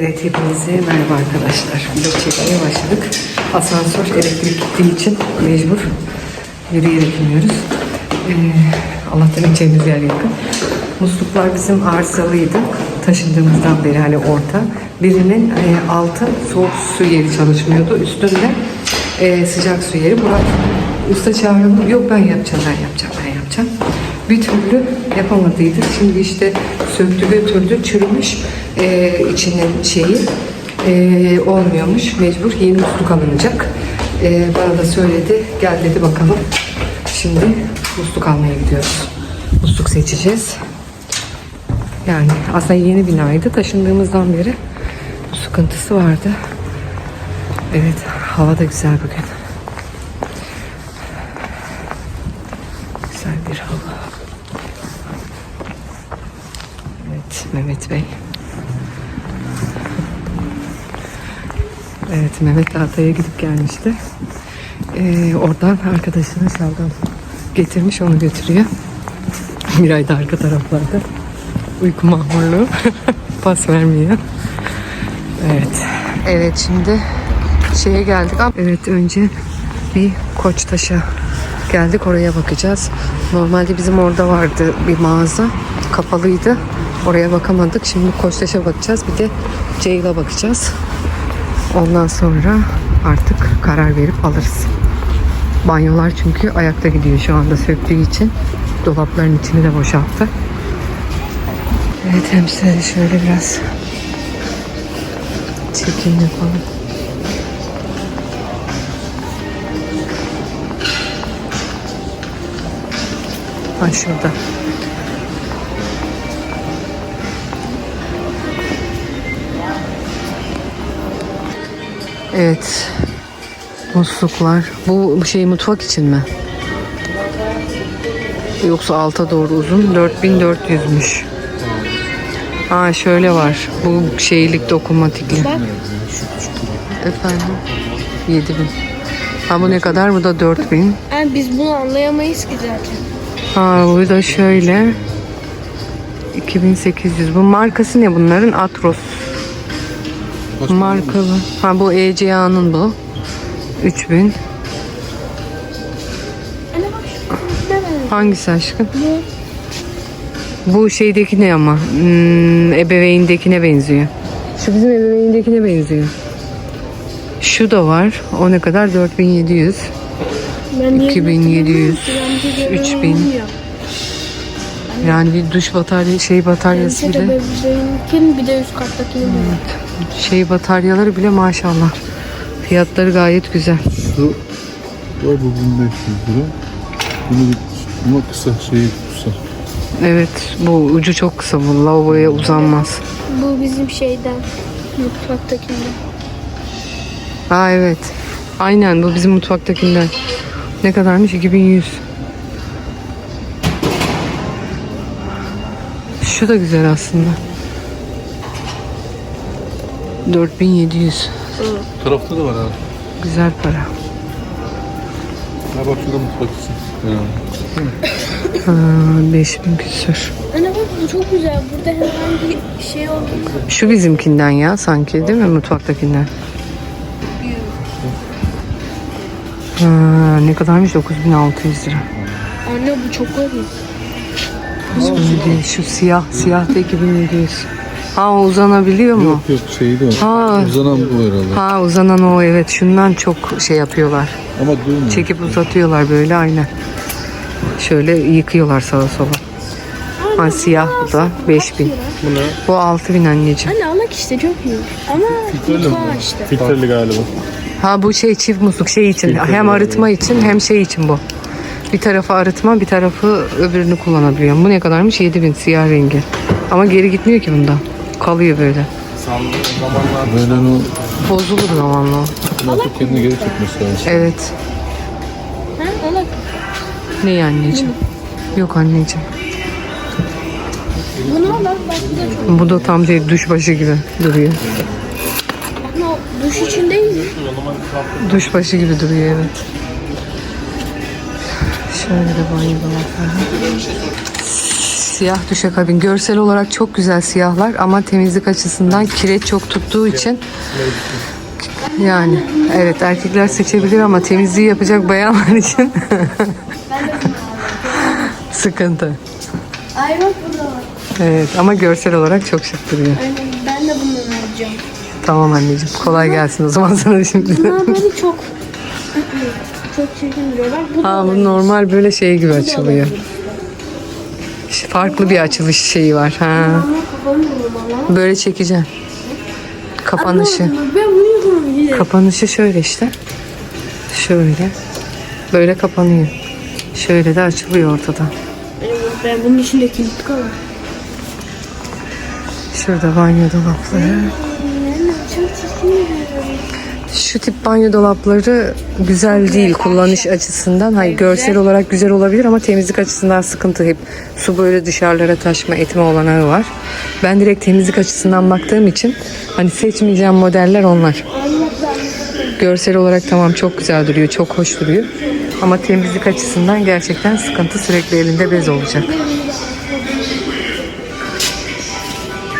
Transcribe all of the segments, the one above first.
Evet hepinize merhaba arkadaşlar. Vlog çekmeye başladık. Asansör elektrik gittiği için mecbur yürüyerek iniyoruz. Ee, Allah'tan ineceğimiz yer yakın. Musluklar bizim arızalıydı. Taşındığımızdan beri hani orta. Birinin e, altı soğuk su yeri çalışmıyordu. Üstünde e, sıcak su yeri. Burak usta çağırdım. Yok ben yapacağım, ben yapacağım, ben yapacağım. Bir türlü yapamadıydı. Şimdi işte söktü götürdü, çürümüş e, içinin şeyi e, olmuyormuş. Mecbur yeni musluk alınacak. E, bana da söyledi. Gel dedi bakalım. Şimdi musluk almaya gidiyoruz. Musluk seçeceğiz. Yani aslında yeni binaydı. Taşındığımızdan beri sıkıntısı vardı. Evet, hava da güzel bugün. Güzel bir hava. Evet, Mehmet Bey. Evet, Mehmet de Hatay'a gidip gelmişti. Ee, oradan arkadaşına şalgam getirmiş, onu götürüyor. Miray da arka taraflarda. Uyku mahmurluğu. Pas vermiyor. Evet. Evet, şimdi şeye geldik. Evet, önce bir Koçtaş'a geldik. Oraya bakacağız. Normalde bizim orada vardı bir mağaza. Kapalıydı. Oraya bakamadık. Şimdi Koçtaş'a bakacağız. Bir de Ceyla bakacağız. Ondan sonra artık karar verip alırız. Banyolar çünkü ayakta gidiyor şu anda söktüğü için. Dolapların içini de boşalttı. Evet hem size şöyle biraz çekim yapalım. Ha şurada. Evet. Musluklar. Bu şey mutfak için mi? Yoksa alta doğru uzun. 4400'müş. Ha şöyle var. Bu şeylik dokunmatikli. Efendim? 7000. Ha bu ne kadar? Bu da 4000. Yani biz bunu anlayamayız ki zaten. Ha bu da şöyle. 2800. Bu markası ne bunların? Atros. Markalı. Ha bu ECA'nın bu. 3000. Anne bak şu ne var? Hangisi aşkım? Bu. Bu şeydeki ne ama? Hmm, ebeveyndekine benziyor. Şu bizim ebeveyndekine benziyor. Şu da var. O ne kadar? 4700. Ben niye 2700, hatırlamıyorum ki? Ben bir de 3000. Yani bir duş batarya şey bataryası bile. bebeğinkin bir de üst kattakini biliyorum. Şey bataryaları bile maşallah. Fiyatları gayet güzel. Şu var bu 1500 lira. Bunu bir ama kısa şeyi kısa. Evet bu ucu çok kısa bu lavaboya uzanmaz. Bu bizim şeyden. Mutfaktakinden. Ha evet. Aynen bu bizim mutfaktakinden. Ne kadarmış? 2100. Şu da güzel aslında. 4700. Bu tarafta da var ha. Güzel para. Ha bak şurada mutfak için. Ya. Ha, 5000 küsür. Anne bak bu çok güzel. Burada herhangi bir şey olmaz. Şu bizimkinden ya sanki değil mi mutfaktakinden? Ha, ne kadarmış? 9600 lira. Anne bu çok garip. Şimdi şu siyah, siyah da 2700. Ha uzanabiliyor mu? Yok yok şeyi de var. Ha. Uzanan bu herhalde. Ha uzanan o evet şundan çok şey yapıyorlar. Ama durmuyor. Çekip uzatıyorlar böyle aynen. Şöyle yıkıyorlar sağa sola. Ha siyah bu da 5000. Bu ne? Bu 6000 anneciğim. Anne alak işte çok iyi. Ama mutfağı işte. Filtreli galiba. Ha bu şey çift musluk şey için Filtreli hem arıtma için hem şey için bu. Bir tarafı arıtma bir tarafı öbürünü kullanabiliyorum. Bu ne kadarmış? 7000 siyah rengi. Ama geri gitmiyor ki bunda. Kalıyor böyle. Böyle o Bozulur zamanla o. artık kendini geri çekmesi lazım. Evet. Ne anneciğim? Yok anneciğim. Bunu alak. Bak bu da çok. Bu da tam şey duş başı gibi duruyor. Duş için değil mi? Duş başı gibi duruyor evet. Şöyle de banyo dolapları. Siyah düşakabin. Görsel olarak çok güzel siyahlar ama temizlik açısından kireç çok tuttuğu için yani evet erkekler seçebilir ama temizliği yapacak bayanlar için sıkıntı. Ay bak burada var. Evet ama görsel olarak çok şık duruyor. Ben de bundan alacağım. Tamam anneciğim kolay gelsin o zaman sana şimdi. Bunlar böyle çok çok çirkin duruyor. Bak bu da Ha bu olabilir. normal böyle şey gibi Bu da açılıyor. olabilir. Farklı bir açılış şeyi var. Ha. Ama Böyle çekeceğim. Kapanışı. Ben. Kapanışı şöyle işte. Şöyle. Böyle kapanıyor. Şöyle de açılıyor ortadan. Ben bunun içinde kilit kalır. Şurada banyo dolapları. Yani çok çirkin duruyor. Şu tip banyo dolapları güzel değil kullanış açısından. Hayır görsel olarak güzel olabilir ama temizlik açısından sıkıntı hep. Su böyle dışarılara taşma etme olanağı var. Ben direkt temizlik açısından baktığım için hani seçmeyeceğim modeller onlar. Görsel olarak tamam çok güzel duruyor, çok hoş duruyor. Ama temizlik açısından gerçekten sıkıntı sürekli elinde bez olacak.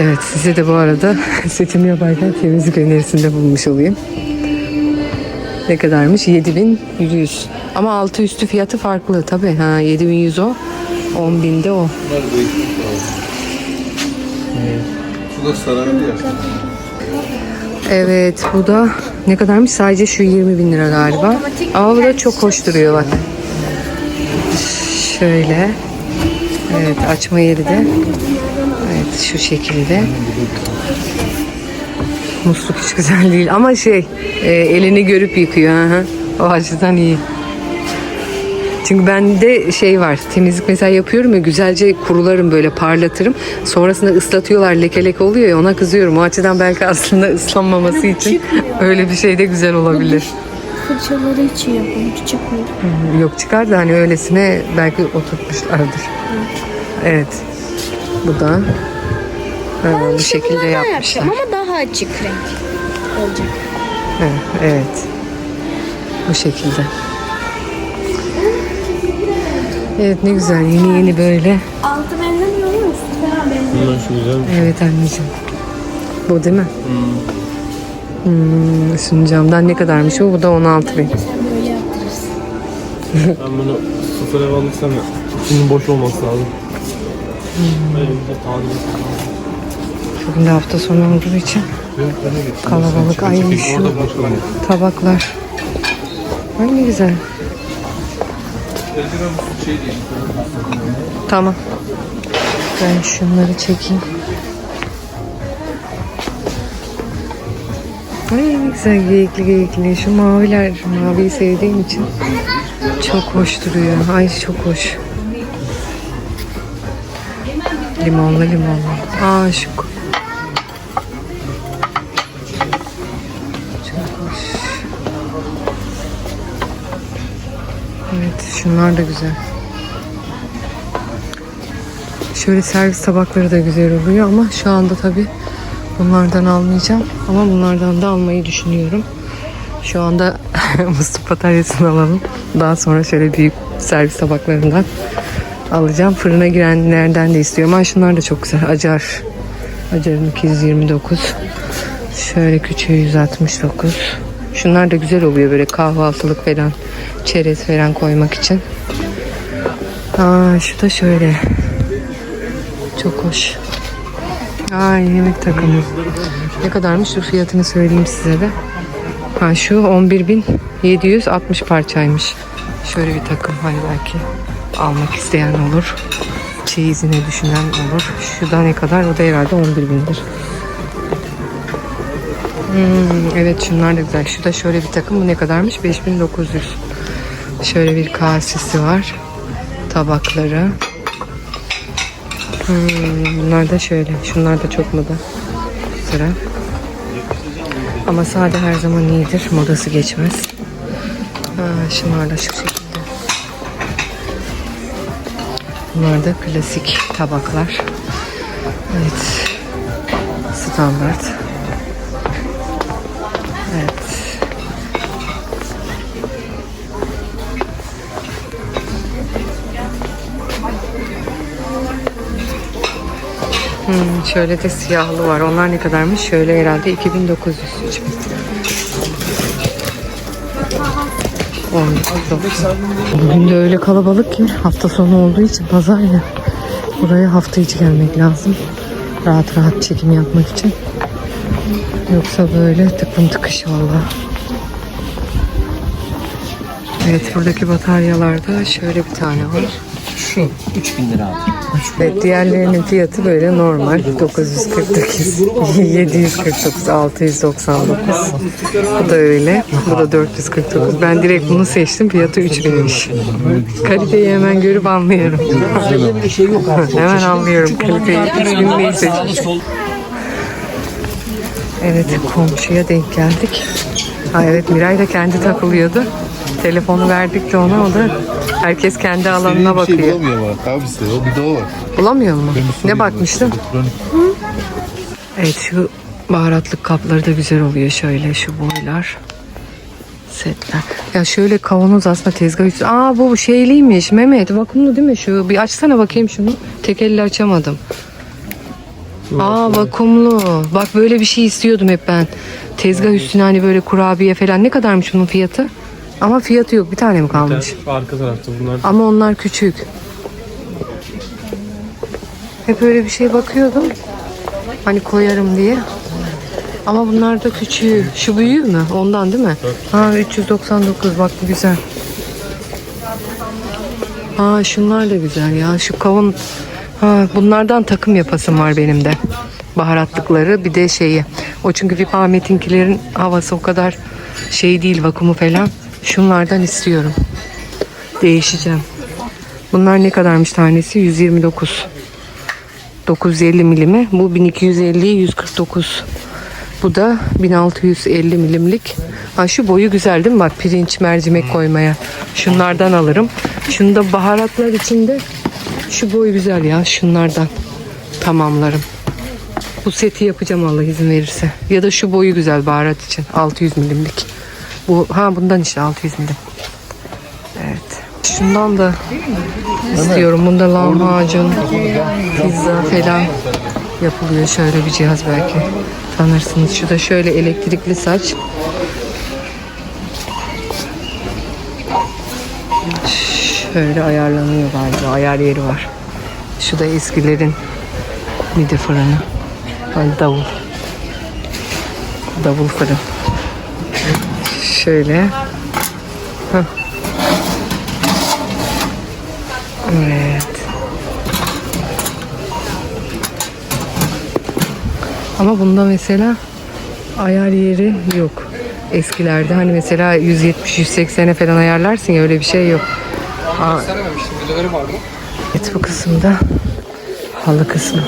Evet size de bu arada setimi yaparken temizlik önerisinde bulmuş olayım. Ne kadarmış? 7100. Ama altı üstü fiyatı farklı tabii. Ha 7100 o. 10.000 de o. Şu da ya. Evet bu da ne kadarmış? Sadece şu 20 bin lira galiba. Ama bu da çok hoş duruyor bak. Şöyle. Evet açma yeri de. Evet şu şekilde. Musluk hiç güzel değil ama şey e, elini görüp yıkıyor. Hı. O açıdan iyi. Çünkü bende şey var temizlik mesela yapıyorum ya güzelce kurularım böyle parlatırım. Sonrasında ıslatıyorlar leke leke oluyor ya ona kızıyorum. O açıdan belki aslında ıslanmaması için öyle bir şey de güzel olabilir. Fırçaları için yapılmış çıkmıyor. Yok çıkar da hani öylesine belki oturtmuşlardır. Evet. Bu da ha, bu şekilde yapmışlar. yapacağım ama daha açık renk olacak. Evet, evet. Bu şekilde. Evet ne güzel yeni yeni böyle. Altı üstü falan benziyor. Bunlar şu güzel. Evet anneciğim. Bu değil mi? Hmm, şimdi camdan ne kadarmış o? Bu da 16 bin. Sen böyle yaptırırsın. Ben bunu sıfır ev alırsam ya, içinin boş olması lazım. Böyle bir de tadilat lazım. Bugün de hafta sonu olduğu için kalabalık. Ay şu tabaklar. Ay ne güzel. Tamam. Ben şunları çekeyim. Ay ne güzel geyikli geyikli. Şu maviler, maviyi sevdiğim için çok hoş duruyor. Ay çok hoş. Limonlu limonlu. Aa Evet şunlar da güzel. Şöyle servis tabakları da güzel oluyor ama şu anda tabi bunlardan almayacağım. Ama bunlardan da almayı düşünüyorum. Şu anda musluk bataryasını alalım. Daha sonra şöyle büyük servis tabaklarından alacağım. Fırına girenlerden de istiyorum. Ay şunlar da çok güzel. Acar. Acar'ın 229. Şöyle küçüğü 169. Şunlar da güzel oluyor böyle kahvaltılık falan. Çerez falan koymak için. Aa, şu da şöyle. Çok hoş. Ay yemek takımı. Ne kadarmış? Dur fiyatını söyleyeyim size de. Ha şu 11.760 parçaymış. Şöyle bir takım hani belki almak isteyen olur. Çeyizine düşünen olur. Şu da ne kadar? O da herhalde 11 bindir. Hmm, evet şunlar da güzel. Şu da şöyle bir takım. Bu ne kadarmış? 5900. Şöyle bir kasesi var. Tabakları. Hmm, bunlar da şöyle. Şunlar da çok moda. Sıra. Ama sade her zaman iyidir. Modası geçmez. Ha, şunlar da şu şekilde. Bunlar da klasik tabaklar. Evet. Standart. Şöyle de siyahlı var. Onlar ne kadarmış? Şöyle herhalde 2900. 3000. 19.90. Bugün de öyle kalabalık ki hafta sonu olduğu için pazar ya. Buraya hafta içi gelmek lazım. Rahat rahat çekim yapmak için. Yoksa böyle tıklım tıkış valla. Evet buradaki bataryalarda şöyle bir tane var. Şu 3000 lira abi. Evet, diğerlerinin fiyatı böyle normal 949, 749, 699. Bu da öyle. Bu da 449. Ben direkt bunu seçtim. Fiyatı 3000'miş. Kaliteyi hemen görüp anlıyorum. Hemen anlıyorum kaliteyi. 3000 neyi seçmiş. Evet komşuya denk geldik. Ha, evet Miray da kendi takılıyordu. Telefonu verdik de ona o da herkes kendi alanına Bir şey bakıyor. bulamıyor bak abisi. O bir o var. Bulamıyor mu? Bir Ne bakmıştın? Evet şu baharatlık kapları da güzel oluyor şöyle şu boylar. Setler. Ya şöyle kavanoz aslında tezgah üstü. Aa bu şeyliymiş Mehmet vakumlu değil mi şu? Bir açsana bakayım şunu. Tek elle açamadım. Aa vakumlu. Bak böyle bir şey istiyordum hep ben. Tezgah üstüne hani böyle kurabiye falan. Ne kadarmış bunun fiyatı? Ama fiyatı yok. Bir tane mi kalmış? Arka tarafta bunlar. Ama onlar küçük. Hep öyle bir şey bakıyordum. Hani koyarım diye. Ama bunlar da küçüğü. Şu büyüğü mü? Ondan değil mi? Ha 399 bak bu güzel. Ha şunlar da güzel ya. Şu kavun ha bunlardan takım yapasım var benim de. Baharatlıkları bir de şeyi. O çünkü Vip Ahmet'inkilerin havası o kadar şey değil vakumu falan. Şunlardan istiyorum. Değişeceğim. Bunlar ne kadarmış tanesi? 129. 950 milimi. Bu 1250 149. Bu da 1650 milimlik. Ha şu boyu güzel değil mi? Bak pirinç, mercimek koymaya. Şunlardan alırım. Şunu da baharatlar içinde şu boy güzel ya. Şunlardan tamamlarım. Bu seti yapacağım Allah izin verirse. Ya da şu boyu güzel baharat için. 600 milimlik. Bu ha bundan işte 600 milim. Evet. Şundan da istiyorum. Bunda lahmacun, pizza falan yapılıyor. Şöyle bir cihaz belki tanırsınız. Şu da şöyle elektrikli saç. Şöyle ayarlanıyor galiba. Ayar yeri var. Şu da eskilerin mide fırını. Hani davul. Davul fırın. Şöyle. Heh. Evet. Ama bunda mesela ayar yeri yok. Eskilerde hani mesela 170-180'e falan ayarlarsın ya öyle bir şey yok. Aa, evet bu kısımda halı kısmı.